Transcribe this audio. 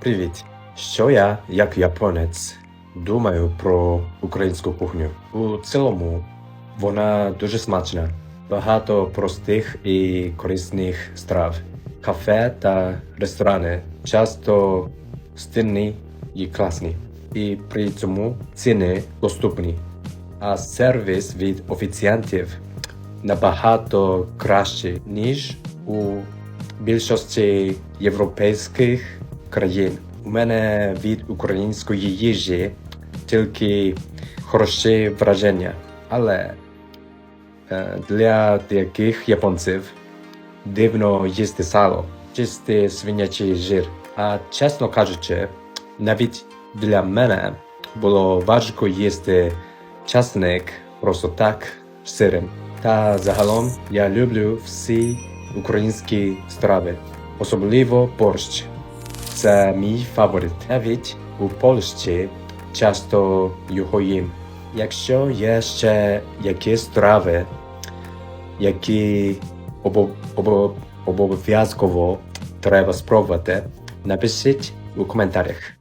Привіт! Що я, як японець, думаю про українську кухню? У цілому вона дуже смачна, багато простих і корисних страв. Кафе та ресторани часто стильні і класні, і при цьому ціни доступні. А сервіс від офіціантів набагато кращий, ніж у більшості європейських країн. У мене від української їжі тільки хороші враження, але е, для деяких японців дивно їсти сало, чистий свинячий жир. А чесно кажучи, навіть для мене було важко їсти часник просто так з сиром. Та загалом я люблю всі українські страви, особливо борщ. Це мій фаворит. Навіть у Польщі часто його їм. Якщо є ще якісь страви, які обо- обо- обов'язково треба спробувати, напишіть у коментарях.